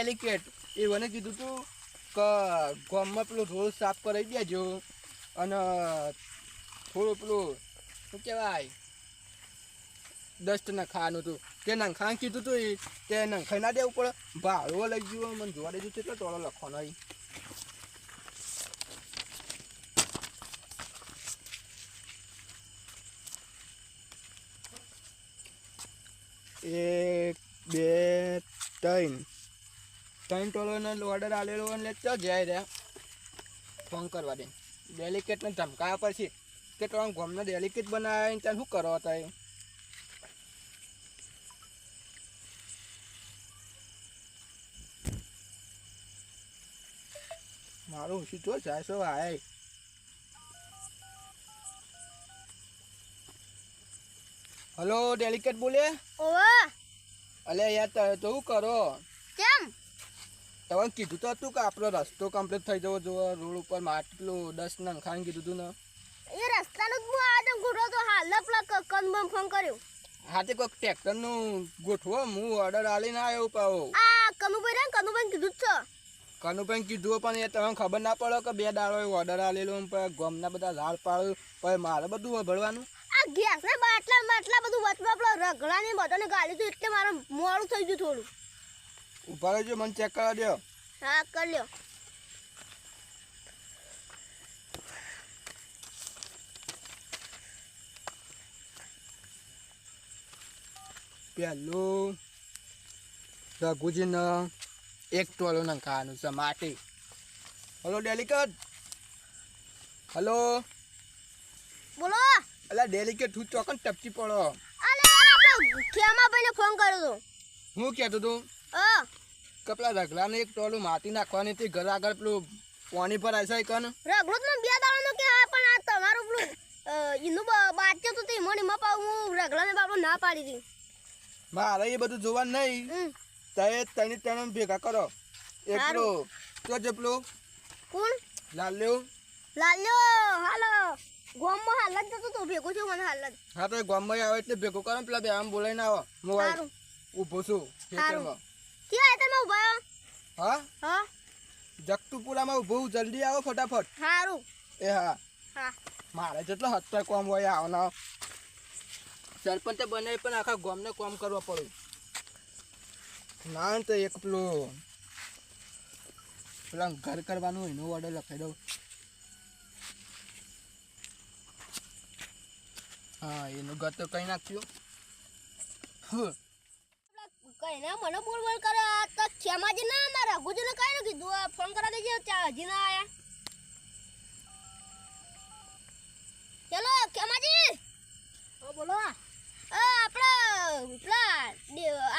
Delicate. એ મને કીધું તું કે ગામમાં પેલું રોડ સાફ કરાવી દેજો અને થોડું પેલું શું કહેવાય ડસ્ટ ખાવાનું હતું. તે નંખાણ કીધું તું ઈ, તે નંખાઈ ના દેવું પડે. ભાડું લઈ ગયું મને જોવા દેજો કેટલો ટોળો લખવાનો અહીં એક બે ત્રણ. ત્રણ ટોલોનો ઓર્ડર આલેલો એટલે ચો જાય રહ્યા ફોન કરવા દે. ડેલિકેટને ધમકાવ્યા પછી કે તમે ગોમને ડેલિકેટ બનાવે ત્યાં શું કરો હતા એ મારું સીધો તો સાસો આય. હલો ડેલિકેટ બોલે? ઓવા. અલે યાર તો શું કરો? કેમ? તમે કીધું તો હતું કે આપણો રસ્તો કમ્પ્લીટ થઈ જવો જોવો રોડ ઉપર માટલું દસ નંખાને કીધું તું ને. એ રસ્તાનું જ હું આજે ગુડો તો હાલ પેલા કનબમ ફોન કર્યો. હા તે કોઈક ટ્રેક્ટરનું ગોઠવો હું ઓર્ડર આલીને આવ્યો પાવો આ કનુભાઈ રે કનુભાઈ કીધું જ છે. કનુભાઈ કીધું પણ એ તમને ખબર ના પડો કે બે દાડો ઓર્ડર આલેલો પણ ગમના બધા ઝાડ પાડ્યું પણ મારે બધું ભરવાનું આ ગેસ ને બાટલા બાટલા બધું વચમાં પેલા રગડા ને બધાને ગાલી તો એટલે મારે મોડું થઈ ગયું થોડું. ઊભા રહેજો મને ચેક કરવા દો હા કર લ્યો પહેલું રઘુજીને એક ટોલો નંખાવાનું છે માટી. હલો ડેલિકેટ. હલો. બોલો. અલા ડેલિકેટ તું ચોકન ટપચી પડો. અલે આપણે ખેમા ભાઈને ફોન કર્યો તો. હું કહેતો તું? અ. કે પેલા રગલાને એક ટોલું માટી નાખવાની હતી. ઘર આગળ પેલું પાણી ભરાય છે કન રગલું તો બે દાડાનો કે હા પણ આ તમારું પેલું એનું બાચ્યું તો તે મને મપા હું રગલાને બાપો ના પાડી દી મારે એ બધું જોવાનું નહીં. હમ. તે તને તને ભેગા કરો. એકલો તો જે પેલો કોણ? લાલ્યો. લાલ્યો હાલો. ગોમમાં હાલ જતો તો ભેગો છું મને હાલ જ હા તો ગામમાં આવે એટલે ભેગો કરો પેલા બે આમ બોલાઈને આવો. હું ઊભો છું ખેતરમાં. ક્યાં તમે ઊભા હા? હા? જગતુપુરામાં ઊભો છું. જલ્દી આવો ફટાફટ. સારું એ હા. હા. મારે જેટલો હત્તા કોમ હોય આવના સરપંચ બને પણ આખા ગામને કોમ કરવા પડે. ના તો એક પેલું પેલા ઘર કરવાનું એનો ઓર્ડર લખાઈ દઉં. હા એનું ઘર તો કઈ નાખ્યું? હું કઈ ના મને બોલ બોલ કરે. આ તો ખેમાજી ના મારા ગુજુ કઈ ન કીધું? ફોન કરા દેજે. ચા હજી ના આયા. ચલો ખેમાજી. ઓ બોલો. આ આપણે પેલા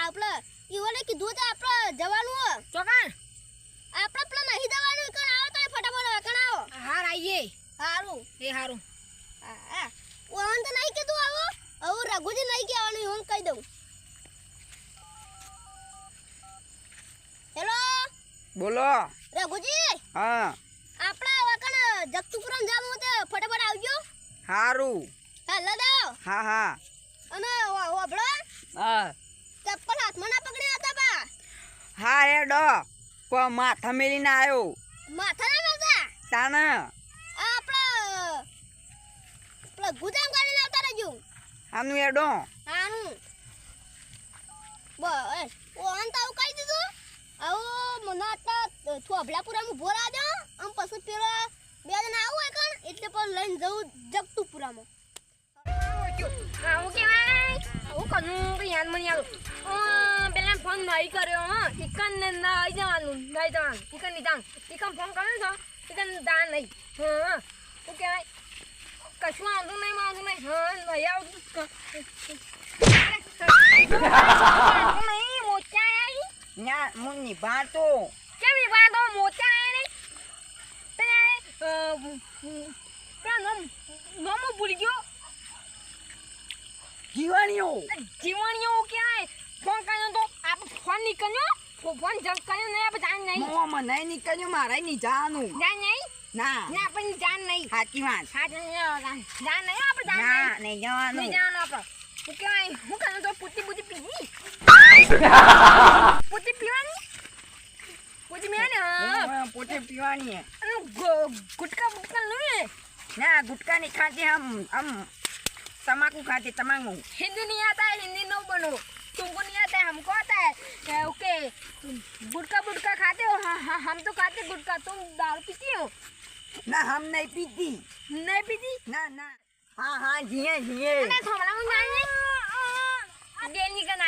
આપણે ઈવોને કીધું તો આપણે જવાનું. હો ચોકાણ. આપણે પેલા નહીં જવાનું. કણ આવો તો ફટાફટ કણ આવો. હાર આવીએ સારું એ હારું. હા હા. ઓન તો નહીં કીધું આવો. હવે રઘુજી નહીં કહેવાનું હું કહી દઉં. હેલો? બોલો. રઘુજી હા. આપણા વાકણ કણ જગતુપુરમ જામ તે ફટાફટ આવજો. સારું હેલો દાવ હા હા. અને ઓબળો હા. ચપ્પલ હાથમાં ના પકડી હતા બા. હા એ ડો. કો માથા મેલીને આવ્યો માથા ના મેલતા? તાને. આપણો પેલા ગુદામ કરીને આવતા રહેજો. આનું હેડો હાનું બસ ઓન તો આવું કહી દીધું. આવું મને આટલા થોભલાપુરામાં ઊભો દે આમ પછી પેલા બે જણા આવું હોય કણ એટલે પણ લઈને જવું જગતુપુરામાં. આવું કેવાય આવું કનું તો યાદ મને આવ્યું પેલા ફોન નહીં કર્યો હા. ચિકન ને નહીં જવાનું નહીં જવાનું. ચિકન નહીં જવાનું ચિકન ફોન કર્યો છો ચિકન દા નહીં. હા શું કહેવાય? કશું આવતું નહીં આવતું નહીં. હા નહીં આવતું આવતું નહીં મોચા આવી ના હું નિભાતો કેમ એ બાદ મોચા આવી નહીં પેલા નોમ નોમો ભૂલી ગયો. જીવાણીઓ. જીવણીઓ ક્યાંય ફોન કર્યો તો આપણે ફોન નહીં કર્યો? ફો- ફોન જગ કર્યો ને આપણે જાણ નહીં. મોમાં નહીં નીકળ્યો મારે નહીં જવાનું જાણ નહીં? ના. ને આપણે જાણ નહીં. સાચી વાત. હા જાણ નહીં આપણે જાણ ના નહીં. નહીં નહીં જવાનું જવાનું આપણે. હું કહેવાય હું કર્યો તો પૂતી પૂતી પૂતી પીવાની પોચી મેં ને હા. હું પોતે પીવાની હે. અને ગુ- ગુટકા બુટકા નહીં ના ગુટકા नहीं खाते हम हम तम्बाकू खाते तम्बाकू हिंदी नहीं आता है हिंदी नो बनो तुमको नहीं आता है हमको आता है ए, ओके गुटका बुटका खाते हो हाँ हाँ हम तो खाते गुटका तुम दारू पीती हो ना हम नहीं पीती नहीं पीती ना ना हाँ हाँ जिए जिए अरे थोड़ा मुझे जाने डेली का ना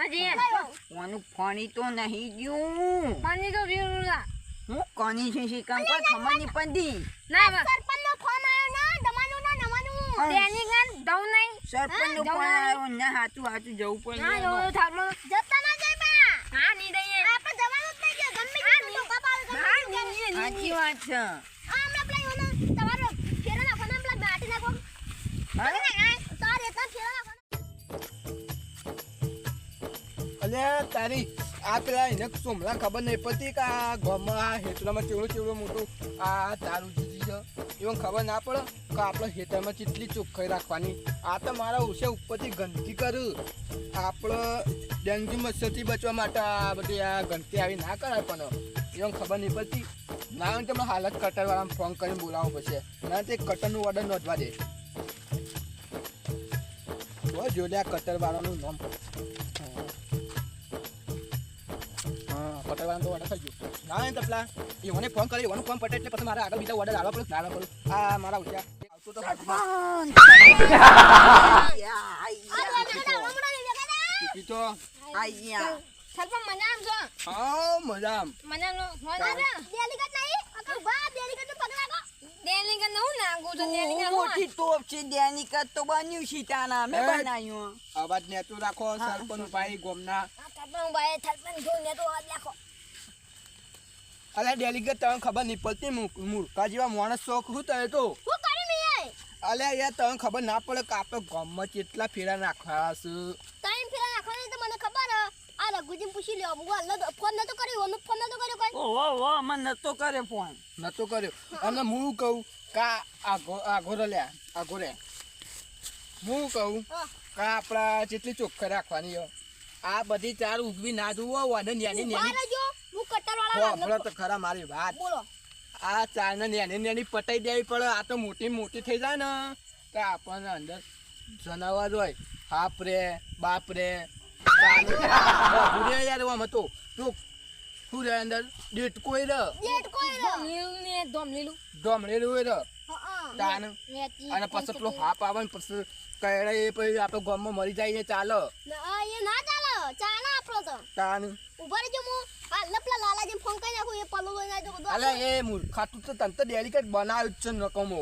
નથી ઓનું ફણી તો નહીં ગયું. ફણી તો ગયું ના. હું કોની છે શીખમ કોઈ ખબર નહીં પડી ના સરપંચ નો ફોન આવ્યો ના તમારું ના નવાનું તેની ગાન દઉં નહીં. સરપંચ નો ફોન આવ્યો ના હાચું હાચું જવું પડે ના જો થાપલો જતા ના જાય બા. હા નહીં દઈએ. આપણે જવાનું જ નહીં ગમે તો કપાલ ગમે સાચી વાત છે. અલ્યા તારી આ પેલા એને સોમલા ખબર નહીં પડતી કે આ ગામમાં આ હેતરામાં ચેવડું ચેવડો મોટું આ તારું જીજી છે? એવું ખબર ના પડે કે આપણે હેતરમાં કેટલી ચોખ્ખાઈ રાખવાની. આ તો મારા ઉસે ઉપરથી ગંદકી કરું. આપણે ડેન્ગ્યુ મચ્છરથી બચવા માટે આ બધી આ ગંદકી આવી ના કરાય પણ એવું ખબર નહીં પડતી. ના હોય તમને હાલત કટરવાળાને ફોન કરીને બોલાવો પછી ના તે કટરનું ઓર્ડર નોંધવા દે. જો લે આ કટરવાળાનું નામ. પટાવવાનો તો ઓર્ડર થઈ ગયો ના એમ તપલા એઓને ફોન કરી એવાનું ફોન પટે એટલે પછી મારે આગળ બીજા ઓર્ડર આવવા પડે ના પડે. આ મારા ઉઠ્યા. આવતું તો હાથમાં. તો. આયા સરપંચ મજામ. છો હા મજામ મજામ મજામ ડેલી ટોપ છે ડેની કદ તો બન્યું સીતાના મેં એ. બનાવ્યું. અવાજ નેતું રાખો સરપંચ ભાઈ ગોમના. થપ્પણ ભાઈ સરપંચ જો ને તો આજ લાખો અલે ડેલીગેટ તને ખબર નહીં પડતી મૂ- મૂર્ખા જેવા માણસ શોખ હું થાય તો? હું કરી મે અલે યાર તને ખબર ના પડે કે આપણે ગામમાં કેટલા ફેરા નાખવા છે. ટાઈમ ફેરા નાખવાની તો મને ખબર હે. આ રઘુજીને પૂછી લ્યો હું નતો- ફોન નતો કર્યો ઓનો ફોન નતો કર્યો કોઈ? ઓહો ઓહો મને નતો કરે ફોન. નતો કર્યો. અને હું કહું? કા આગો આગોરો લ્યા આગોરે હું કહું. કા આપણા જેટલી ચોખ્ખ રાખવાની હોય. આ બધી ચાર ઉગવી ના જોવું વાને નેની. નેની હું કટ્ટર વાળા તો ખરા મારી વાત. બોલો. આ ચારને નેની નેની પટાઈ દેવી પડે આ તો મોટી મોટી થઈ જાય ને. તો આપણને અંદર જનાવર હોય. હાપ રે બાપ રે યાર આમ હતો. તું શું અંદર ડેટ કોઈ રે? ડેટ કોઈ રે? લીલું ને દોમ લીલું હોય રે? તાન. અને પછી પેલો હાપ આવે ને પછી કહેડે એ પછી આપણે ગામમાં મરી જાય ને ચાલે. ના એ ના ચાલો. ચાલો આપણો તો. તાન. ઊભા રહેજો હું આ લપલા લાલાજી ફોન કરી નાખું એ પલ્લો લઈને આવજો બધું. અલે એ મૂર્ખાતું તો તને તો ડેલિકેટ બનાવ્યું જ છે નકમો.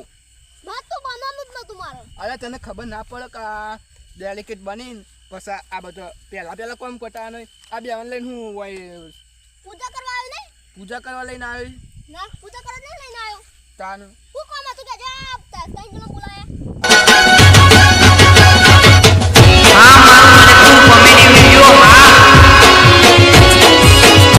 ભાત તો બનાવવાનું જ નતું મારે. અરે તને ખબર ના પડે કે આ ડેલિકેટ બની પછી આ બધો પહેલા પહેલા કોમ કરતા નહીં આ બે ઓનલાઈન હું હોય પૂજા કરવા આવ્યો નહીં પૂજા કરવા લઈને આવી ના પૂજા કરવા નહીં લઈને આવ્યો તાન હું કોમ હતું કે જા જણા